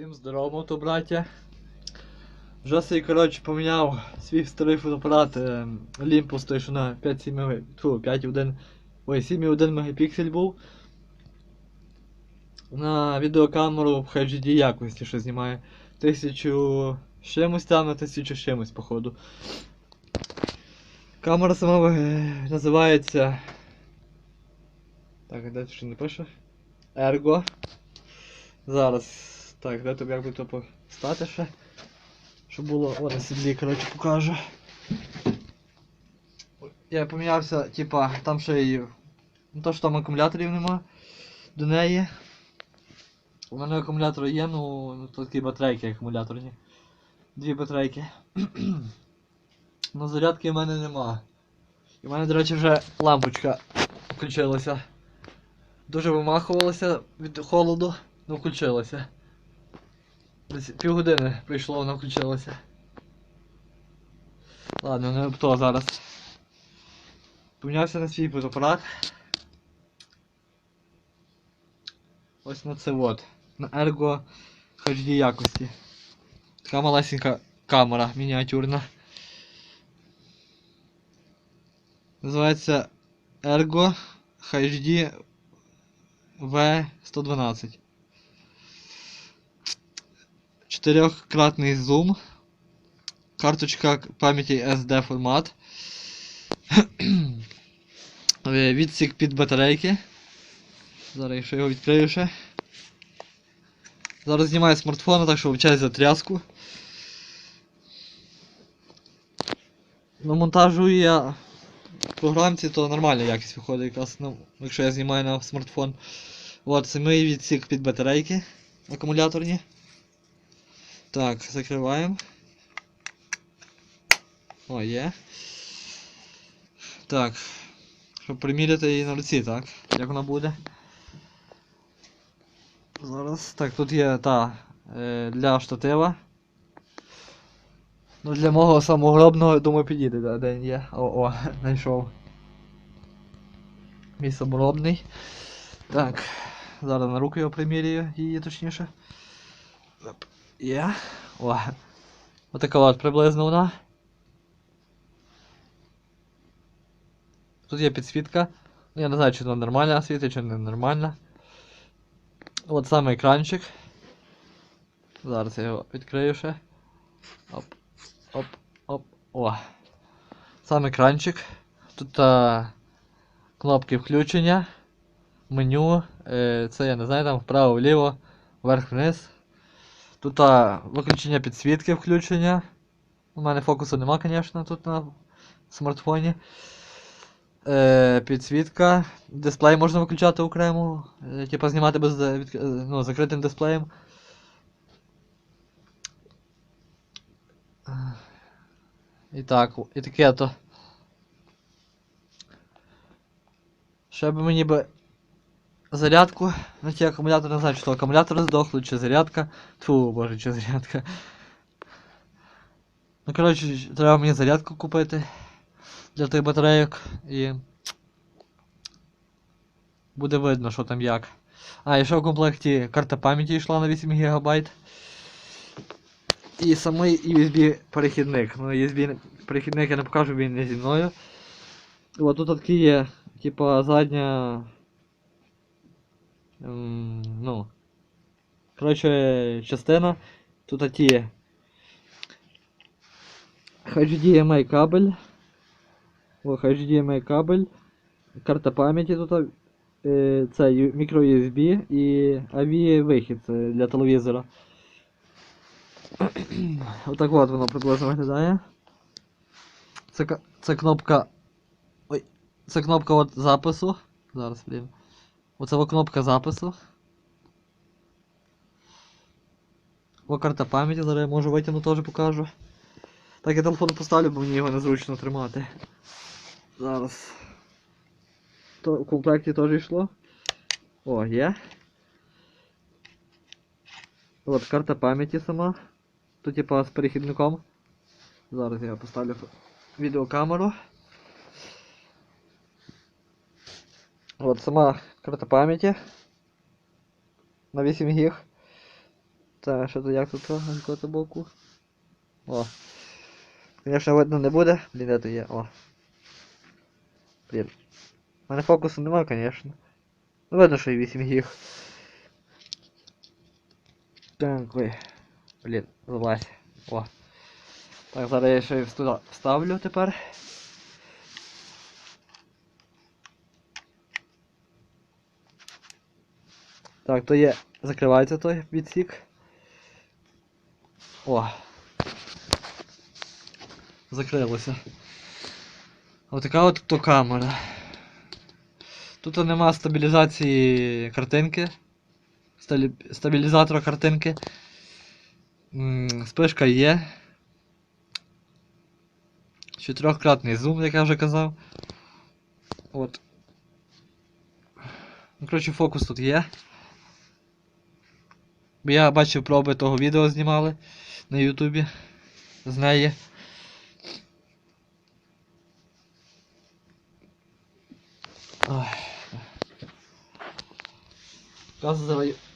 Всім здорово, то браття. Вже собі, коротше, поміняв свій старий фотоапарат Olympus, той, що на 5,7 мега... 5,1... Ой, 7,1 мегапіксель був. На відеокамеру в HD якості, що знімає. 1000 чимось там на 1000 чимось, походу. Камера сама е, називається. Так, де ще не пише? Ergo. Зараз. Так, де тобі як би то постати ще. Щоб було. О, на сідлі, коротше, покажу. Я помінявся, типа, там ще й. Ну то що там акумуляторів нема до неї. У мене акумулятор є, ну, ну такі батарейки акумуляторні. Дві батарейки. Ну зарядки в мене нема. І в мене, до речі, вже лампочка включилася. Дуже вимахувалася від холоду, ну включилася. Десь півгодини прийшло, вона включилася. Ладно, не то зараз. Помінявся на свій фотоапарат. Ось на це от. На Ergo HD якості. Така малесенька камера мініатюрна. Називається Ergo HD V112. Чотирьохкратний зум. Карточка пам'яті SD формат. Е, Відсік під батарейки. Зараз якщо його відкрию ще. Зараз знімаю з смартфона, так що вивчаю за тряску. На монтажу я в програмці, то нормальна якість виходить, якраз, ну, якщо я знімаю на смартфон. От, самий відсік під батарейки акумуляторні. Так, закриваємо. О, є. Так. Щоб приміряти її на руці, так? Як вона буде? Зараз. Так, тут є та е, для штатива. Ну для мого самогробного, думаю, підійде, да, де є. О, о, знайшов. Мій саморобний. Так. Зараз на руку його примірюю, її точніше. Є. О. Отака от приблизно вона. Тут є підсвітка. Ну, Я не знаю, чи вона нормальна світить, чи не нормальна. От саме екранчик. Зараз я його відкрию ще. Оп, оп, оп. О. Сам екранчик. Тут а, кнопки включення, меню. Е, це я не знаю, там вправо, вліво, вверх-вниз. Тут а, виключення підсвітки включення. У мене фокусу нема, звісно, тут на смартфоні. Е, підсвітка. Дисплей можна виключати окремо. Е, типа знімати без відк- е, ну, закритим дисплеєм. І так, і таке то. Ще би мені би зарядку на ті акумулятори, не знаю, чи то акумулятори здохли, чи зарядка. Тьфу, боже, чи зарядка. Ну, коротше, треба мені зарядку купити для тих батарейок і буде видно, що там як. А, і ще в комплекті карта пам'яті йшла на 8 ГБ. І самий USB перехідник. Ну, USB перехідник я не покажу, він не зі мною. От тут такі є, типа задня. Ну. Коротше, частина. Тут ті HDMI кабель. О, HDMI кабель. Карта пам'яті тут. Е, це мікро USB і AV вихід для телевізора. Отак от воно приблизно виглядає. Це, це кнопка. Ой, це кнопка от запису. Зараз, блін. Оце кнопка запису. О карта пам'яті, зараз я можу витягну теж покажу. Так, я телефон поставлю, бо мені його незручно тримати. Зараз. То в комплекті теж йшло. О, є. От карта пам'яті сама. Тут типа з перехідником. Зараз я поставлю відеокамеру. От сама карта пам'яті. На 8 гіг. Так, що то як тут то, з якого боку? О. Звісно, видно не буде. Блін, де то є? О. Блін. У мене фокусу немає, звісно. Ну видно, що і 8 гіг. Так, ой. Блін, залазь. О. Так, зараз я ще й туди вставлю тепер. Так, то є. Закривається той відсік. О. Закрилося. Отака от то камера. Тут нема стабілізації картинки. Стабілізатора картинки. Спишка є. Чотирьохкратний зум, як я вже казав. От. Ну, коротше, фокус тут є. Бо я бачив проби того відео знімали на Ютубі з неї. Ой.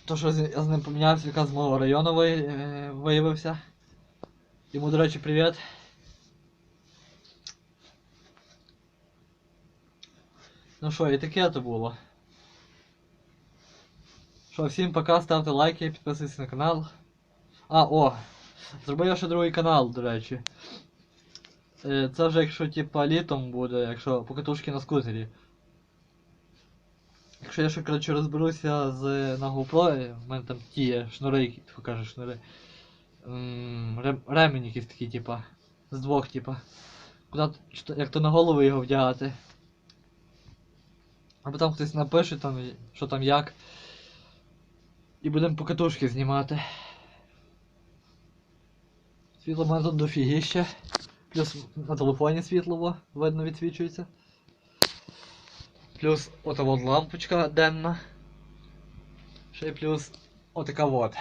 То, що я з ним помінявся, якраз з мого району е, виявився. Йому, до речі, привіт. Ну що, і таке то було. Що, всім пока, ставте лайки, підписуйтесь на канал. А, о! Зробив я ще другий канал, до речі. Е, Це вже якщо типа літом буде, якщо покатушки на скутері. Якщо я ще коротше розберуся з на GoPro, е, в мене там ті шнури, які типу каже шнури. Рем, ремені якісь такі, типа. З двох, типа. То- як то на голову його вдягати. Або там хтось напише, там, що там як. І будемо покатушки знімати. Світло в мене тут дофігіще. Плюс на телефоні світло видно відсвічується. Плюс ота от лампочка денна. Ще й плюс отака вот.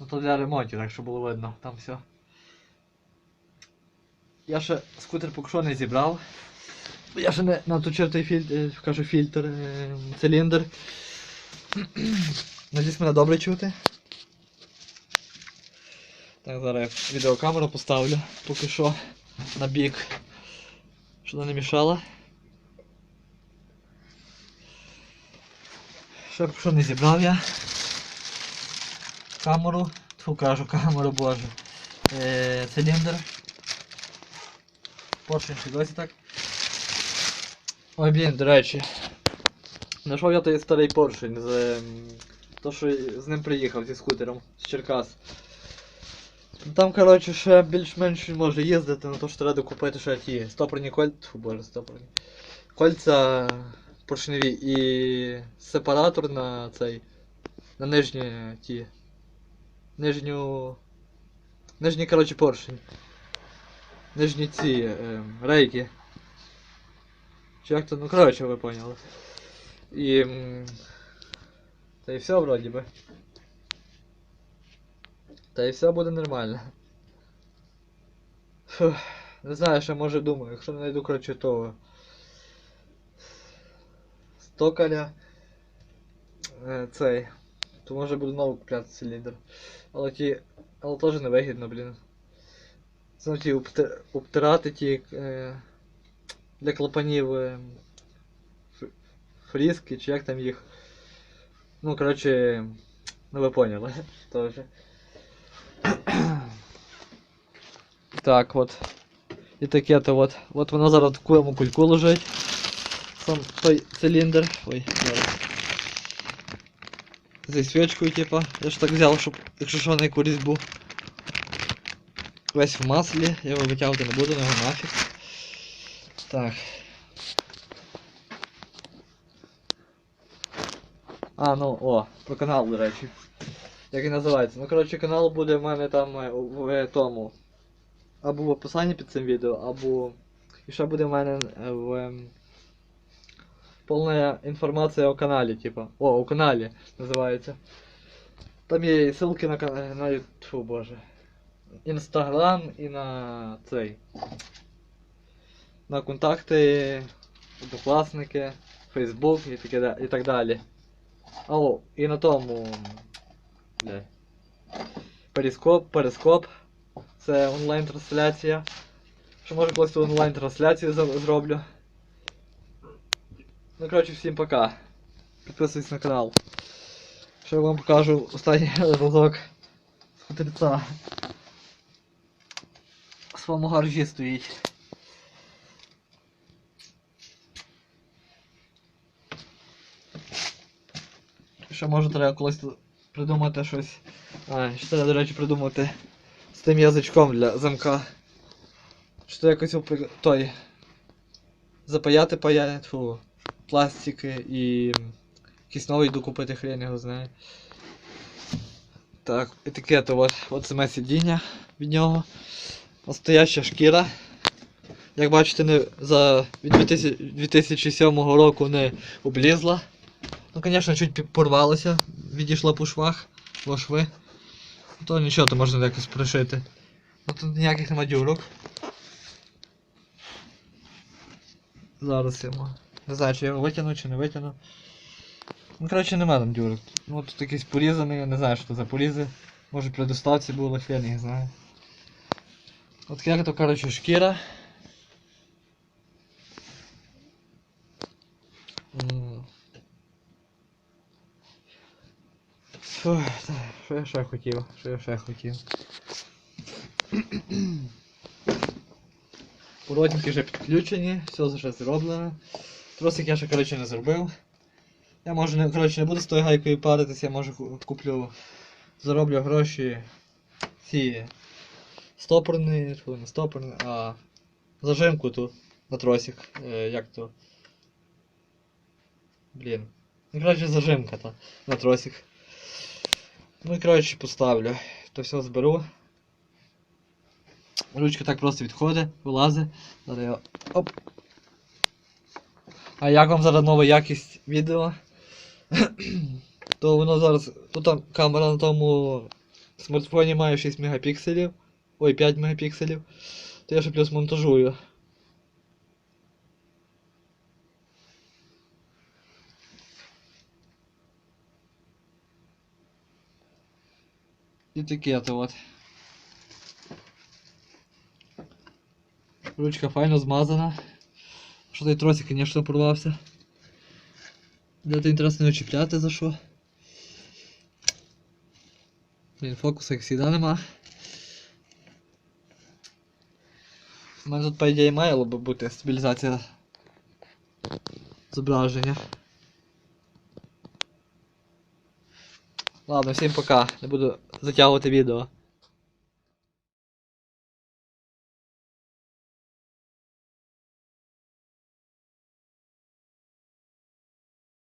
Ну то для ремонтів, так що було видно, там все. Я ще скутер поки що не зібрав. Я ще не наточив той фільтр, кажу фільтр, е, циліндр. Надіюсь мене добре чути. Так, зараз я відеокамеру поставлю поки що на бік, щоб вона не мішала. Ще поки що не зібрав я камеру, тьфу кажу камеру, боже. Е, циліндр. Поршень ще досі так. Ой, блін, до речі. Знайшов я той старий поршень з. ем, То, що з ним приїхав зі скутером з Черкас. Там, коротше, ще більш-менш може їздити, на то що треба купити ще ті стопорні кольця. Фу, боже, стопорні. Кольця поршневі і сепаратор на цей. На нижні ті. Нижню. Нижній, коротше, поршень. Нижні ці ем, рейки. Чи як то, ну коротше, ви поняли. І. Та і все вроді би. Та і все буде нормально. Фух, не знаю, що може думаю, якщо не знайду, коротше, того. Стокаля. е, Цей. То може буду нову купляти циліндр. Але ті. Але теж не вигідно, блін. Знову ті обти- обтирати ті. Е, для клапанів е, фрізки, чи як там їх. Ну, коротше, ну ви поняли. Тоже. Так, от. І таке то от. От воно зараз в такому кульку лежить. Сам той циліндр. Ой, зараз. Зі свічкою, типа. Я ж так взяв, щоб, якщо що, на яку різьбу. Весь в маслі, я його витягувати не буду, на його нафіг. Так. А, ну, о, про канал, до речі. Як він називається? Ну, коротше, канал буде в мене там е, в, в тому. Або в описанні під цим відео, або. І ще буде в мене е, в. ем, Повна інформація о каналі, типа. О, у каналі називається. Там є і ссылки на канал. на YouTube, боже. Інстаграм і на цей. На контакти, однокласники, Фейсбук і, таке, і так далі. О, і на тому. Бля, Перископ, перископ. Це онлайн-трансляція. Що може колись онлайн-трансляцію зроблю. Ну, коротше, всім пока. Підписуйтесь на канал. Ще я вам покажу останній разок з хуторця. В своєму гаражі стоїть. Ще може треба колись придумати щось. А, ще треба, до речі, придумати з тим язичком для замка. Що якось опри- той. Запаяти паяти, фу, пластики і якийсь новий докупити хрен його знає. Так, етикета, от, от саме сидіння від нього. Настояща шкіра. Як бачите, не, за від 2000 2007 року не облізла. Ну, звісно, чуть порвалося, відійшла по швах, по шви. То нічого, то можна якось пришити. Ну тут ніяких нема дюрок. Зараз я Не знаю, чи я його витягну, чи не витягну. Ну, коротше, нема там дюрок. Ну тут якийсь порізаний, я не знаю, що це за порізи. Може при доставці було, я не знаю. От як то, коротше, шкіра. М. Фух, так, що я ще хотів? Що я ще хотів? Породники вже підключені, все вже зроблено. Тросик я ще коротше не зробив. Я може не, коротше, не буду з тою гайкою паритись, я може ку- куплю, зароблю гроші ці стопорні, не стопорні, а зажимку ту на тросик. Е, як то? Блін. Ну, коротше, зажимка та на тросик. Ну і коротше поставлю. То все зберу. Ручка так просто відходить, вилазить. Зараз я. Оп. А як вам зараз нова якість відео? То воно зараз. Тут там камера на тому смартфоні має 6 мегапікселів. Ой, 5 мегапікселів. То я ще плюс монтажую. І таке то от. Ручка файно змазана. Що той тросик, звісно, порвався. Де то інтересно не чіпляти за що. Блін, фокуса як завжди нема. У мене тут, по ідеї, має би бути стабілізація зображення. Ладно, всім пока. Не буду затягувати відео.